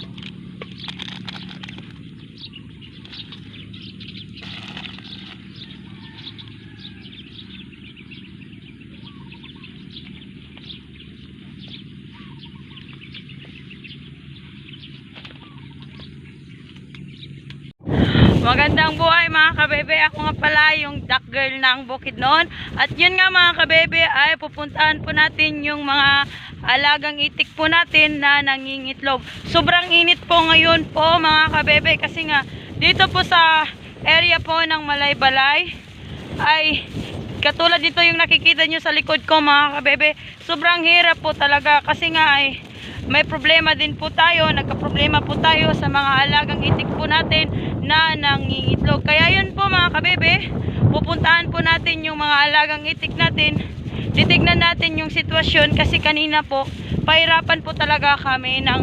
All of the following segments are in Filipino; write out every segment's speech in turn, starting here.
Thank you. Magandang buhay mga kabebe. Ako nga pala yung duck girl ng Bukidnon. At yun nga mga kabebe ay pupuntahan po natin yung mga alagang itik po natin na nangingitlog. Sobrang init po ngayon po mga kabebe kasi nga dito po sa area po ng Malaybalay ay katulad dito yung nakikita nyo sa likod ko mga kabebe. Sobrang hirap po talaga kasi nga ay may problema din po tayo, nagka-problema po tayo sa mga alagang itik po natin na nangingitlog. Kaya yun po mga kabebe, pupuntahan po natin yung mga alagang itik natin. Titignan natin yung sitwasyon kasi kanina po, pahirapan po talaga kami ng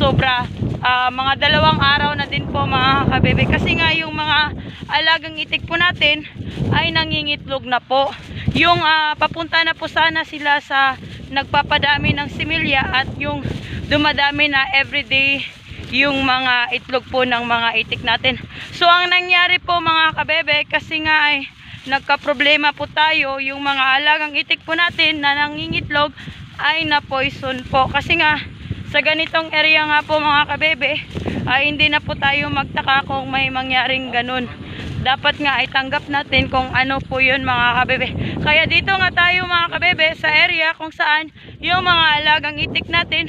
sobra. Ah, mga dalawang araw na din po mga kabebe. Kasi nga yung mga alagang itik po natin ay nangingitlog na po. Yung ah, papunta na po sana sila sa nagpapadami ng similya at yung dumadami na everyday yung mga itlog po ng mga itik natin. So ang nangyari po mga kabebe kasi nga ay nagka-problema po tayo yung mga alagang itik po natin na nangingitlog ay na-poison po. Kasi nga sa ganitong area nga po mga kabebe ay hindi na po tayo magtaka kung may mangyaring ganun. Dapat nga ay tanggap natin kung ano po yun mga kabebe. Kaya dito nga tayo mga kabebe sa area kung saan yung mga alagang itik natin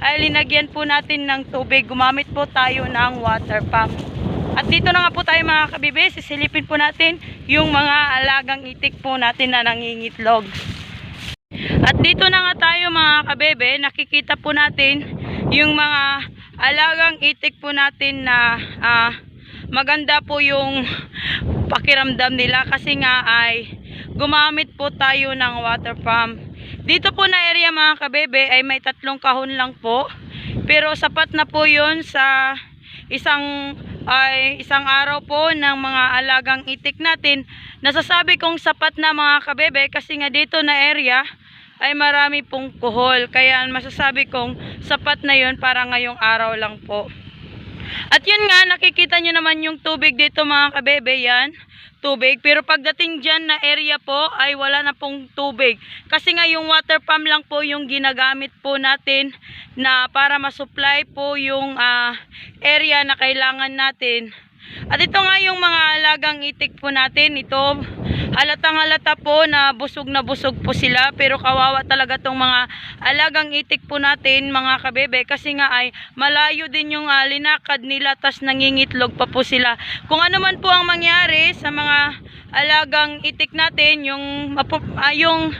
ay linagyan po natin ng tubig. Gumamit po tayo ng water pump. At dito na nga po tayo mga kabebe, sisilipin po natin yung mga alagang itik po natin na nangingitlog. At dito na nga tayo mga kabebe, nakikita po natin yung mga alagang itik po natin na ah, maganda po yung pakiramdam nila kasi nga ay gumamit po tayo ng water pump. Dito po na area mga kabebe ay may tatlong kahon lang po. Pero sapat na po yun sa isang ay isang araw po ng mga alagang itik natin. Nasasabi kong sapat na mga kabebe kasi nga dito na area ay marami pong kuhol. Kaya masasabi kong sapat na yun para ngayong araw lang po. At yun nga, nakikita nyo naman yung tubig dito mga kabebe, yan. Tubig. Pero pagdating dyan na area po, ay wala na pong tubig. Kasi nga yung water pump lang po yung ginagamit po natin na para masupply po yung ah, area na kailangan natin. At ito nga yung mga alagang itik po natin. Ito, halatang halata po na busog na busog po sila. Pero kawawa talaga tong mga alagang itik po natin, mga kabebe. Kasi nga ay malayo din yung ah, linakad nila. tas nangingitlog pa po sila. Kung ano man po ang mangyari sa mga alagang itik natin, yung, ah, yung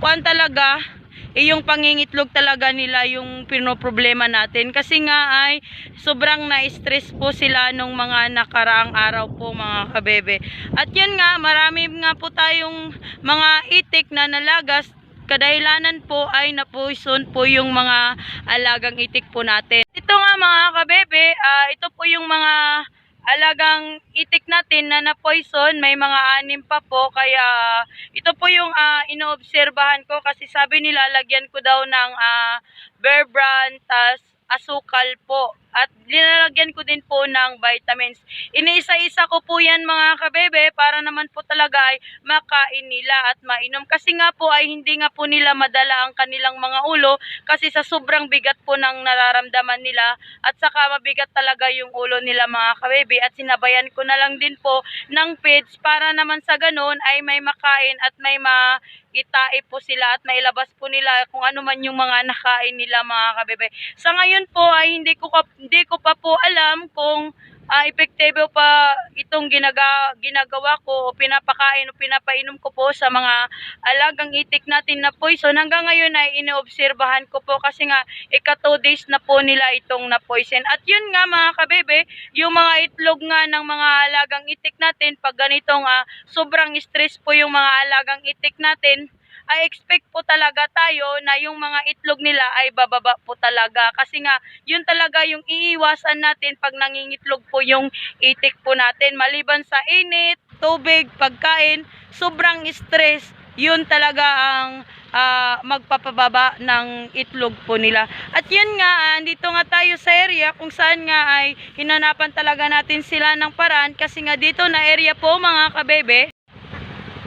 kuan talaga, eh, yung pangingitlog talaga nila yung pinoproblema natin kasi nga ay sobrang na-stress po sila nung mga nakaraang araw po mga kabebe. At yun nga, marami nga po tayong mga itik na nalagas kadahilanan po ay na-poison po yung mga alagang itik po natin. Ito nga mga kabebe, ah, ito po yung mga alagang itik natin na na-poison, may mga anim pa po, kaya ito po yung ah, inoobserbahan ko kasi sabi nila lagyan ko daw ng ah, bear brand, tas asukal po. At linalagyan ko din po ng vitamins. Iniisa-isa ko po yan mga kabebe para naman po talaga ay makain nila at mainom. Kasi nga po ay hindi nga po nila madala ang kanilang mga ulo kasi sa sobrang bigat po ng nararamdaman nila at saka mabigat talaga yung ulo nila mga kabebe at sinabayan ko na lang din po ng feeds para naman sa ganun ay may makain at may ma itae po sila at mailabas po nila kung ano man yung mga nakain nila mga kabebe. Sa ngayon po ay hindi ko hindi ko pa po alam kung ah, epektibo pa itong ginaga, ginagawa ko o pinapakain o pinapainom ko po sa mga alagang itik natin na poison. Hanggang ngayon ay inoobserbahan ko po kasi nga ika 2 days na po nila itong na poison. At yun nga mga kabebe, yung mga itlog nga ng mga alagang itik natin pag ganitong ah, sobrang stress po yung mga alagang itik natin I expect po talaga tayo na yung mga itlog nila ay bababa po talaga. Kasi nga, yun talaga yung iiwasan natin pag nangingitlog po yung itik po natin. Maliban sa init, tubig, pagkain, sobrang stress, yun talaga ang ah, magpapababa ng itlog po nila. At yun nga, andito nga tayo sa area kung saan nga ay hinanapan talaga natin sila ng paraan kasi nga dito na area po mga kabebe,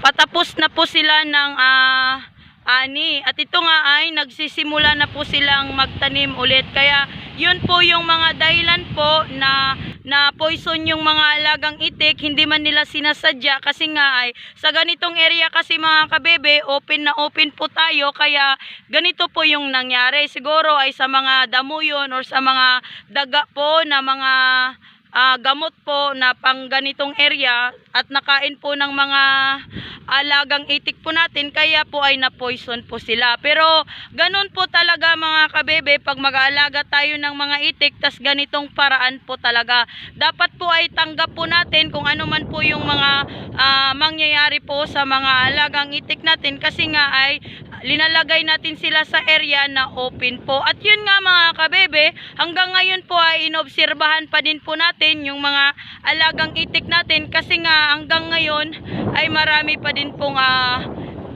patapos na po sila ng ah, ani. At ito nga ay nagsisimula na po silang magtanim ulit. Kaya yun po yung mga dahilan po na na poison yung mga alagang itik, hindi man nila sinasadya kasi nga ay sa ganitong area kasi mga kabebe, open na open po tayo kaya ganito po yung nangyari. Siguro ay sa mga damo yun or sa mga daga po na mga ah, gamot po na pang ganitong area at nakain po ng mga alagang itik po natin kaya po ay na-poison po sila. Pero ganun po talaga mga kabebe pag mag-aalaga tayo ng mga itik tas ganitong paraan po talaga. Dapat po ay tanggap po natin kung ano man po yung mga ah, mangyayari po sa mga alagang itik natin kasi nga ay linalagay natin sila sa area na open po. At yun nga mga kabebe, hanggang ngayon po ay inobserbahan pa din po natin yung mga alagang itik natin kasi nga hanggang ngayon ay marami pa din pong ah,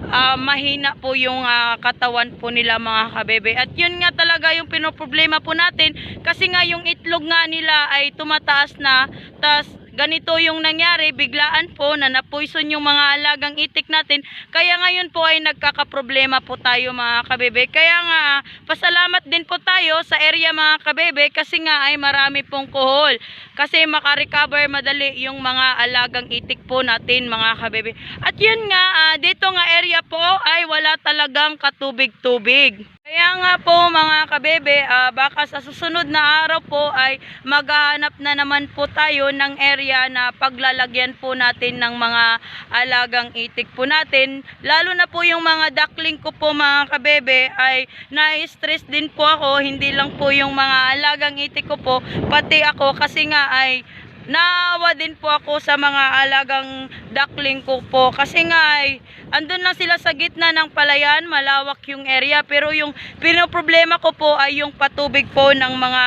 ah, mahina po yung ah, katawan po nila mga kabebe. At yun nga talaga yung pinoproblema po natin kasi nga yung itlog nga nila ay tumataas na tas ganito yung nangyari, biglaan po na napoison yung mga alagang itik natin. Kaya ngayon po ay nagkakaproblema po tayo mga kabebe. Kaya nga, pasalamat din po tayo sa area mga kabebe kasi nga ay marami pong kuhol. Kasi makarecover madali yung mga alagang itik po natin mga kabebe. At yun nga, ah, dito nga area po ay wala talagang katubig-tubig. Kaya nga po mga kabebe, ah, baka sa susunod na araw po ay maghahanap na naman po tayo ng area na paglalagyan po natin ng mga alagang itik po natin. Lalo na po yung mga duckling ko po mga kabebe ay na-stress din po ako. Hindi lang po yung mga alagang itik ko po, pati ako kasi nga ay Naawa din po ako sa mga alagang duckling ko po. Kasi nga ay andun lang sila sa gitna ng palayan, malawak yung area. Pero yung pinoproblema ko po ay yung patubig po ng mga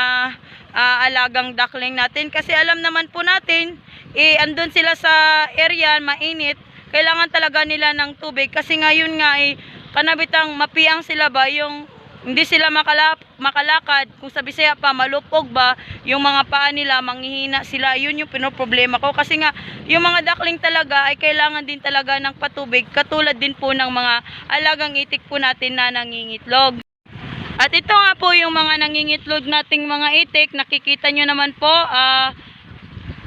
ah, alagang duckling natin. Kasi alam naman po natin eh andun sila sa area mainit. Kailangan talaga nila ng tubig. Kasi ngayon nga eh kanabitang mapiang sila ba? Yung hindi sila makala, makalakad kung sa Bisaya pa malupog ba yung mga paa nila manghihina sila yun yung pinoproblema ko. Kasi nga yung mga duckling talaga ay kailangan din talaga ng patubig katulad din po ng mga alagang itik po natin na nangingitlog. At ito nga po yung mga nangingitlog nating mga itik nakikita nyo naman po ah,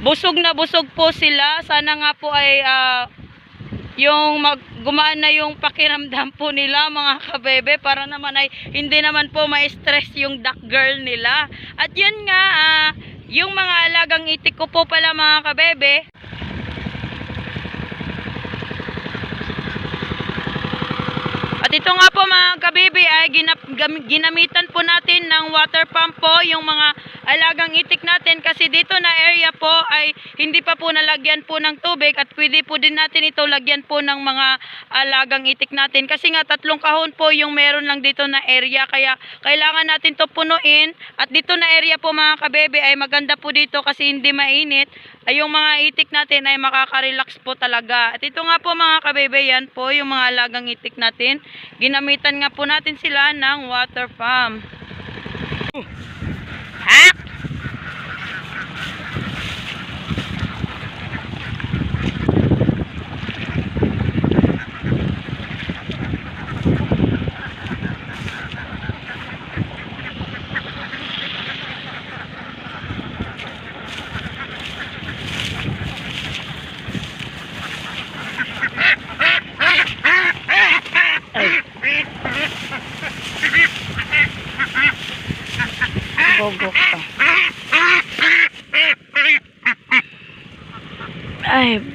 busog na busog po sila. Sana nga po ay ah, yung mag, gumaan na yung pakiramdam po nila mga kabebe para naman ay hindi naman po ma-stress yung duck girl nila. At yun nga, ah, yung mga alagang itik ko po pala mga kabebe, At ito nga mga kabibi ay ginap- gam- ginamitan po natin ng water pump po yung mga alagang itik natin kasi dito na area po ay hindi pa po nalagyan po ng tubig at pwede po din natin ito lagyan po ng mga alagang itik natin kasi nga tatlong kahon po yung meron lang dito na area kaya kailangan natin to punuin at dito na area po mga kabebe ay maganda po dito kasi hindi mainit ay yung mga itik natin ay makaka-relax po talaga. At ito nga po mga kabebe, yan po yung mga alagang itik natin. Ginamitan nga po natin sila ng water pump. Ha?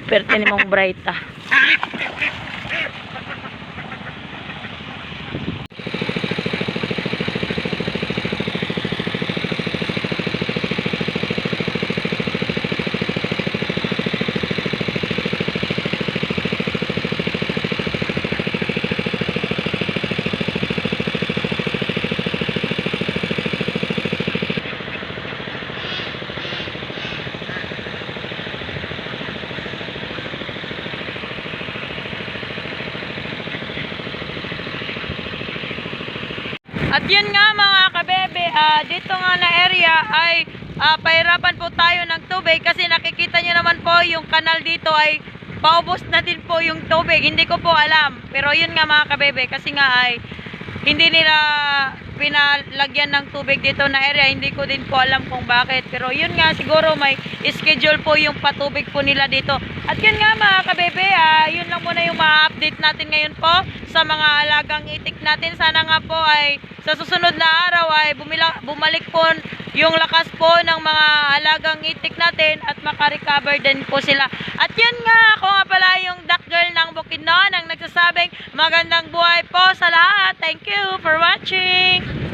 Perte ni bright ah. Yun nga mga kabebe, ah, dito nga na area ay ah, pahirapan po tayo ng tubig kasi nakikita nyo naman po yung kanal dito ay paubos na din po yung tubig. Hindi ko po alam. Pero yun nga mga kabebe kasi nga ay hindi nila pinalagyan ng tubig dito na area. Hindi ko din po alam kung bakit. Pero yun nga, siguro may schedule po yung patubig po nila dito. At yun nga mga kabebe, ah, yun lang muna yung ma-update natin ngayon po sa mga alagang itik natin. Sana nga po ay sa susunod na araw ay bumila, bumalik po yung lakas po ng mga alagang itik natin at makarecover din po sila. At yun nga, ako nga pala yung duck girl ng Bukidnon ang nagsasabing magandang buhay po sa lahat. Thank you for watching!